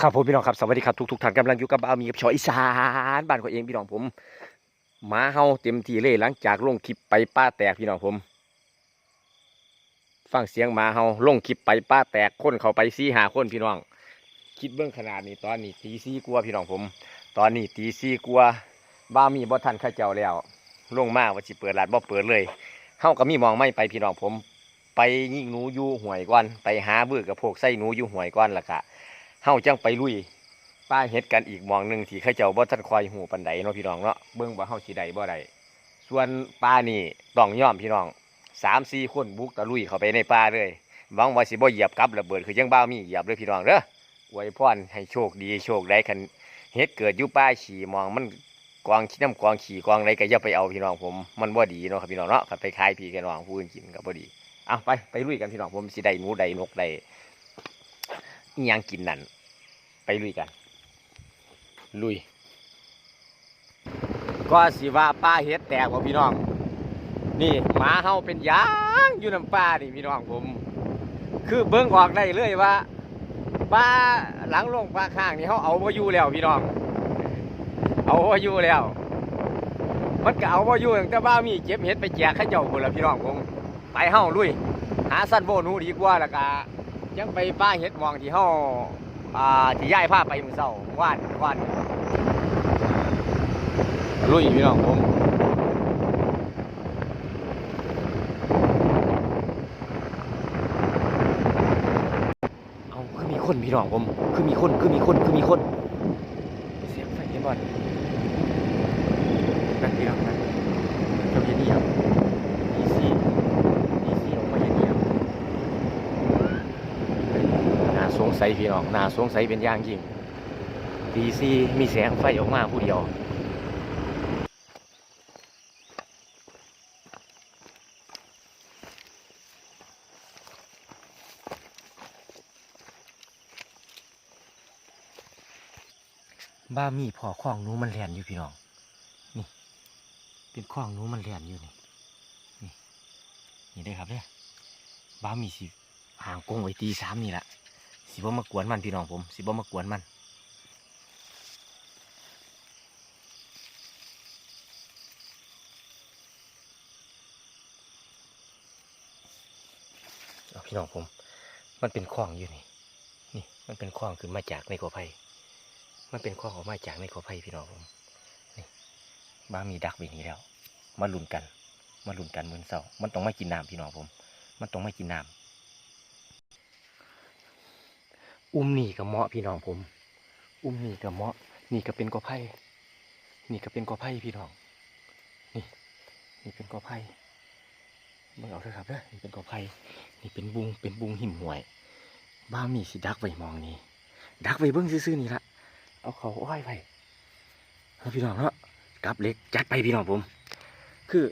ครับผมพี่น้องครับสวัสดีครับทุกทุกๆท่านกำลังอยู่กับอามีกับชออีสานบ้านของเองพี่น้องผมหมาเฮาเต็มที่เลยหลังจากลงคลิปไปป้าแตกพี่น้องผม ฟังเสียงหมาเฮาลงคลิปไปป้าแตกคนเขาไปซี่หาคนพี่น้อง คิดเบื้องขนาดนี้ตอนนี้ตีซี่กลัวพี่น้องผม ตอนนี้ตีซี่กลัวบ้ามีบ่ทันข้าเจ้าแล้วลงมาว่าสิเปิดร้านบ่เปิดเลยเฮาก็มีมองไม่ไปพี่น้องผม ไปยิงหนูอยู่หวยก่อนไปหาเบื่อกับพวกไส้หนูอยู่หวยก่อนล่ะค่ะ เฮาจังไปลุยป้าเฮ็ดกันอีกมองหนึ่งที่เขาเจ้าบ่ทันคอยหูปันใดเนาะพี่น้องเนาะเบิ่งว่าเฮาสิได้บ่ได้ส่วนป้านี่ต้องย่อมพี่น้องสามสี่คนบุกตะลุยเข้าไปในป่าเลยหวังว่าสิบ่เหยียบกับระเบิดคือยังบ้ามีเหยียบเลยพี่น้องเด้ออวยพรให้โชคดีโชคได้คันเฮ็ดเกิดอยู่ป่าขี่มองมันกวางขี้น้ำกวางขี่กวางอะไรก็อย่าไปเอาพี่น้องผม มันบ่ดีเนาะครับพี่น้องเนาะคันไปขายพี่กันน้องผู้อื่นกินก็บ่ดีเอาไปไปลุยกันพี่น้องผมสิได้หนูได้นกได้ ยังกินนั่น ไปลุยกัน ลุย ก็สิว่าป้าเฮ็ดแตกว่าพี่น้อง นี่หมาเฮาเป็นยางอยู่น้ำป้านี่พี่น้องผม คือเบิ่งออกได้เลยว่าป้าหลังลงป้าข้างนี่เขาเอาบ่อยู่แล้วพี่น้อง เอาบ่อยู่แล้ว มันก็เอาบ่อยู่ตั้งแต่บ้ามีเจ็บเฮ็ดไปแจกข้าเจ้าพุ่นละพี่น้องผมไปเฮาลุย หาสั้นโบนูดีกว่าล้วก็ ยังไปป้าเฮ็ดหมองที่เฮาอ่าที่ย้ายผ้าไปมือเศร้าวานวานลุยพี่น้องผมเอาคือมีคนพี่น้องผม คือมีคนคือมีคนคือมีคน เสียงไฟเห็นบ่อนนั่นพี่น้องนั่นเจ้าเย็นนี่ครับดีซีดีซีออกมาเย็นนี่ครับ น่า สงสัยพี่น้องน่าสงสัยเป็นอย่างยิ่งดีซีมีแสงไฟออกมาผู้เดียวบ้ามีพอคล้องนูมันแหลนอยู่พี่น้อง นี่ เป็นคล้องนูมันแหลนอยู่นี่ นี่ นี่ได้ครับเนี่ยบ้ามีสิห่างกงไว้ตีสามนี่แหละ สิบ่มากวนมันพี่น้องผม สิบ่มากวนมันพี่น้องผม มันเป็นคลองอยู่นี่ นี่ มันเป็นคลองขึ้นมาจากในกอไผ่มันเป็นคลองออกมาจากในกอไผ่พี่น้องผม นี่บ้ามีดักไว้นี่แล้ว มาลุนกัน มาลุนกันเหมือนเสามันต้องไม่กินน้ำพี่น้องผม มันต้องไม่กินน้ำ อุ้มหนีกับเมาะพี่น้องผม อุ้มหนีกับเมาะนี่ก็เป็นกอไผ่นี่ก็เป็นกอไผ่พี่น้อง นี่นี่เป็นกอไผ่เบิ่งเอาเถอะครับเด้อนี่เป็นกอไผ่นี่เป็นบุงเป็นบุงหิมหวย บ้ามีสิดักไว้มองนี่ดักไว้เบิ่งซื่อๆนี่ละเอาเขาอ้อยไว้เอาพี่น้องเนาะกลับเล็กจัดไปพี่น้องผม คือ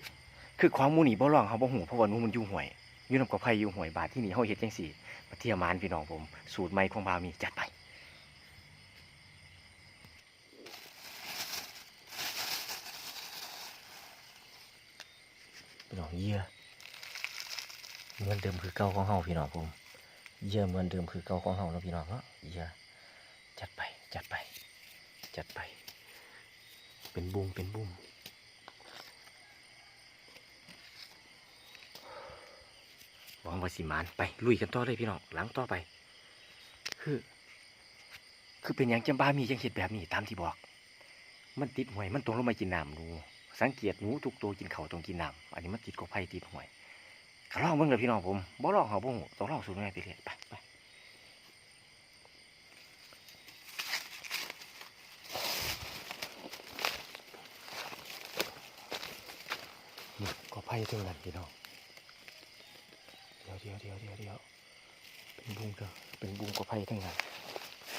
คือความมูนี่บ่ลองเขาบ่หูเพราะว่านูมันอยู่ห่วยอยู่นำกอไผ่อยู่ห่วยบาทที่นี่เฮาเฮ็ดจังซี่ เทียมานพี่น้องผม สูตรใหม่ของบามีจัดไปพี่น้องเยี่ยเหมือนเดิมคือเก่าของเฮาพี่น้องผมเยี่ยเหมือนเดิมคือเก่าของเฮาเนาะพี่น้องเนาะเยี่ยจัดไปจัดไป จัดไป เป็นบุ้มเป็นบุ้ม หวังว่าสิมานไปลุยกันต่อเลยพี่น้องหลังต่อไป คือ คือเป็นอย่างจำบ้ามีจังเห็ดแบบนี้ตามที่บอก มันติดหวยมันตรงลงมากินน้ำหนูสังเกตหนูทุกตัวกินเขาตรงกินน้ำอันนี้มันติดกบไผ่ติดหวยก็ลองเบิ่งเลยพี่น้องผมบ่ลองเขาบ่หูต้องลองสูตรง่ายไปเรื่อยไปไปกบไผ่ตรงนั้นพี่น้อง เดี๋ยวเดี๋ยวเดี๋ยวเดี๋ยวเป็นบุ้งเด้อเป็นบุ้งกบไผ่ทั้งนั้น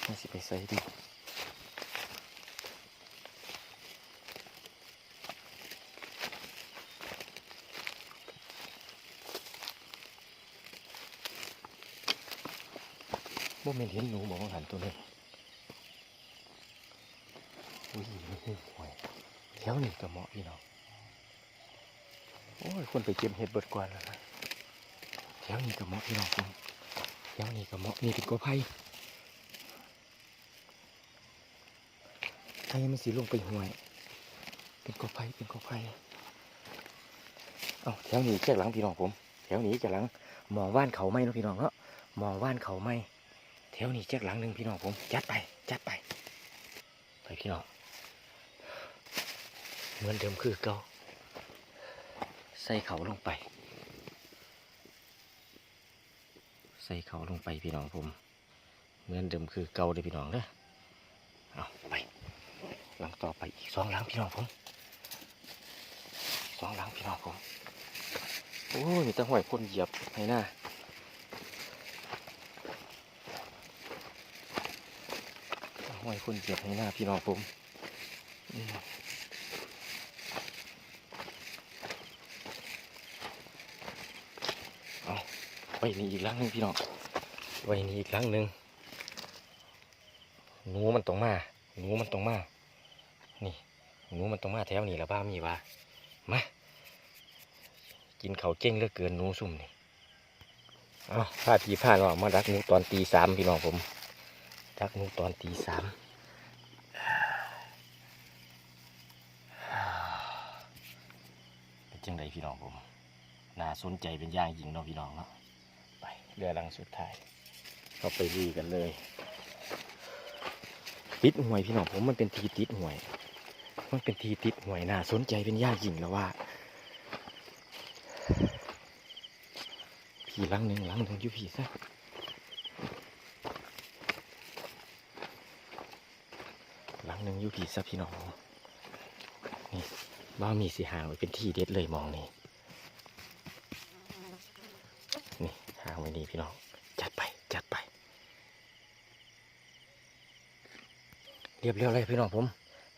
นี่สิไปใส่ดิบ่แม่นเห็นหนูบอกว่าหันตัวนี้อุ้ยอุ้ยหวยแถวนี้ก็เหมาะพี่น้อง โอ้ย คนไปเก็บเห็ดเบิดกว่าแล้วนะ แถวนี้ก็เหมาะพี่น้องผมแถวนี้ก็เหมาะนี่เป็นกอไผ่ให้มันสีลงไปห่วย เป็นกอไผ่เป็นกอไผ่เอาแถวนี้แค่หลังพี่น้องผม แถวนี้แค่หลังหมอว่านเขาไมเนะพี่น้องเนาะมอว่านเขาไหมแถวนี้แค่หลังหนึ่งพี่น้องผมจัดไปจัดไปไปพี่น้องเหมือนเดิมคือเก่าใส่เขาลงไป ใส่เขาลงไปพี่น้องผมเหมือนเดิมคือเก่าเลยพี่น้องเด้อเอาไปหลังต่อไปอีกสองหลังพี่น้องผมสองหลังพี่น้องผมโอ้ยต่ห้อยคนเหยียบให้หน้าห้อยคนเหยียบให้หน้าพี่น้องผมอืมเอาไว้นี่อีกหลังหนึงพี่น้องไว้นี่อีกหลังหนึงหนูมันต้องมาหนูมันต้องมา นี่หนูมันต้องมาแถวนี้แล้วบ้ามีว่ามากินเขาเจ้งเลือเกินหนูซุ่มนี่เอาพาพี่พาน้องมาดักหนูตอนตีสามพี่น้องผมดักหนูตอนตีสามเป็นจังไดพี่น้องผมน่าสนใจเป็นอย่างยิ่งเนาะพี่น้องเนาะ เรือลังสุดท้ายเข้าไปรีกันเลย ติดหวยพี่น้องผมมันเป็นทีติดหวย มันเป็นทีติดหวยน่าสนใจเป็นยางยิ่งแล้วว่าผีหลังหนึ่งลังหนึ่งอยู่ผีซะลังหนึ่งอยู่ผีซะพี่น้องนี่บ้ามีสีหางไว้เป็นที่เด็ดเลยมองนี่นี่หางไว้นี่พี่น้อง จัดไป จัดไป เรียบเรียวเลยพี่น้องผม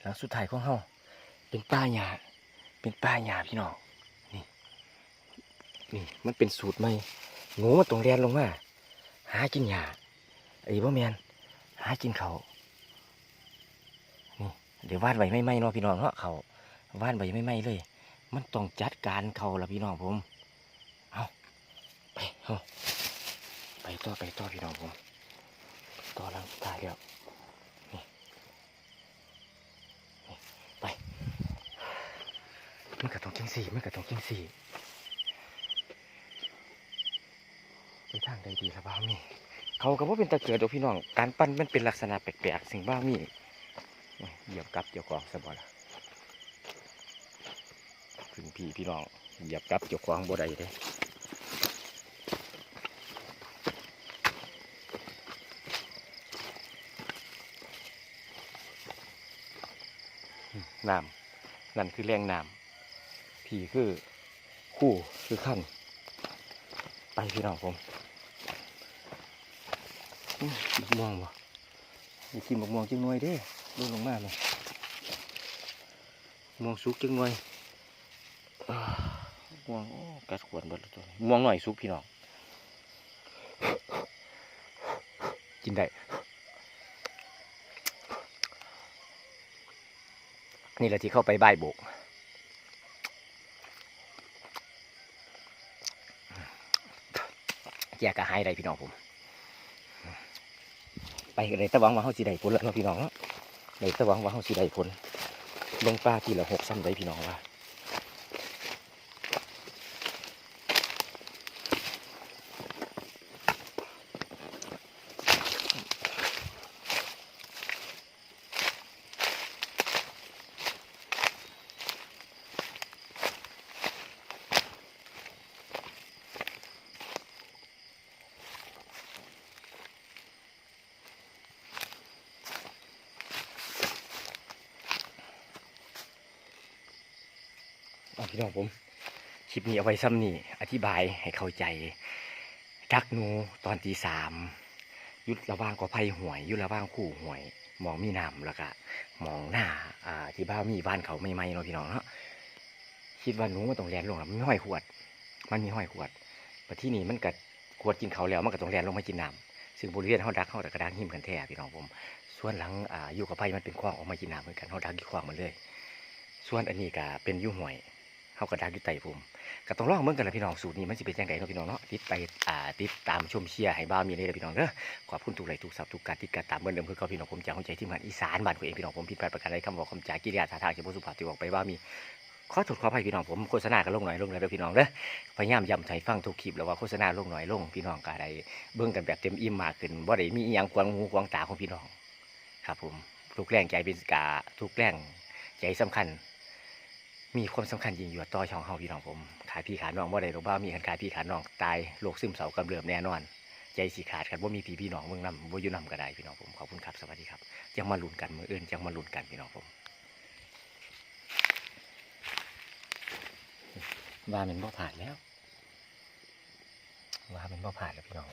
หลังสุดท้ายของเฮาเป็นป้าหญ้าเป็นป้าหญ้าพี่น้อง นี่ นี่ มันเป็นสูตรใหม่งูมันตรงเรียนลงมา หากินหญ้าไอ้บ่แมนหากินเขานี่ เดี๋ยววาดไว้ไม่ไหมเนาะพี่น้องเนาะเขาวาดไว้ไม่ไหมเลย มันต้องจัดการเขาละพี่น้องผม ไปเอาไปต่อไปต่อพี่น้องผมต่อหลังสุดท้ายแล้วนี่นี่ไปมันกระตองจังสี่มันกระตองจังสี่ไปทางใดดีละบ้ามีเขาก็ว่าเป็นตะเกียบดอกพี่น้อง การปั้นมันเป็นลักษณะแปลกๆสิ่งบ้ามีเหยียบกับเกี่ยวกองซะบ่ละขึ้นพี่พี่น้องเหยียบกับเกี่ยวกองบ่ได้เด้อื น้ำนั่นคือแรงน้ำพี่คือคู่คือขั้นไปพี่น้องผมบักม่วงบ่มีกินบักม่วงจังหน่วยเด้ดูลงมาเลยม่วงสุกจังหน่วยม่วงกัดขวดเบิดตัวม่วงหน่อยสุกพี่น้องกินได้ นี่แหละที่เข้าไปใบ่ายโบกแยกกระหายได้พี่น้องผม ไปกันเลยตะวังว่าเขาสีใดผลแล้วเนาพี่น้องเนาะเลยตะวังว่าเขาสีใดผลลงปลาทีละหกซ้ำได้พี่น้องว่า พี่น้องผมคลิปนี้เอาไว้ซ้ำนี่อธิบายให้เข้าใจดักหนูตอนตีสามยุดระว่างกอไผ่หวย ยุดระว่างคู่หวย มองมีน้ำแล้วก็มองหน้าอ่าที่บ้านมีบ้านเขาไม่ไมๆเนาะพี่น้องเนาะคิดว่าหนูมันต้องแลนลงแล้วมันมีห้อยขวด มันมีห้อยขวดแต่ที่นี่มันกัดขวดกินเขาแล้วมันก็ต้องแลนลงมากินน้ำซึ่งบริเวณเขาดักเขาแต่กระดังหิมกันแท้พี่น้องผมส่วนหลังอ่าอยู่กับไผ่มันเป็นคว้างออกมากินน้ำเหมือนกันเขาดักที่คว้างมันเลย ส่วนอันนี้ก็เป็นยุ่หวย เฮาก็ดักอยู่ใต้ผมก็ต้องลองเบิ่งกันละพี่น้องสูตรนี้มันสิเป็นจังไดเนาะพี่น้องเนาะติดไปอ่าติดตามชมเชียร์ให้บ้ามีเลยเด้อพี่น้องเด้อขอบคุณทุกไลค์ทุกซับทุกการติดการตามเหมือนเดิมคือเก่าพี่น้องผมจากหัวใจที่มันอีสานบ้านของเองพี่น้องผมผิดพลาดประการใดคำบอกคำจากิริยาท่าทางที่บ่สุภาพที่บอกไปว่ามีขอโทษขออภัยพี่น้องผมโฆษณาก็ลงหน่อยลงหน่อยเด้อพี่น้องเด้อพยายามย้ำใจฟังทุกคลิปแล้วว่าโฆษณาลงหน่อยลงพี่น้องก็ได้เบิ่งกันแบบเต็มอิ่มมากขึ้นบ่ได้มีอีหยังกวางหูกวางตาของพี่น้อง ครับผมทุกแรงใจเป็นกาทุกแรงใจสำคัญ มีความสำคัญยิ่งอยู่ต่อช่องเฮาพี่น้องผมขายพี่ขาน้องบ่ได้หรอกบ้ามีกันขายพี่ขาน้องตายโรคซึมเศร้ากำเริบแน่นอน ใจสิขาดกันบ่ามีพี่พี่น้องเมืองนำบ่อยู่นำก็ได้พี่น้องผมขอบคุณครับสวัสดีครับยังมาลุ้นกันมืออื่นยังมาลุ้นกันพี่น้องผมว่ามันบ่ผ่านแล้วว่ามันบ่ผ่านแล้วพี่น้อง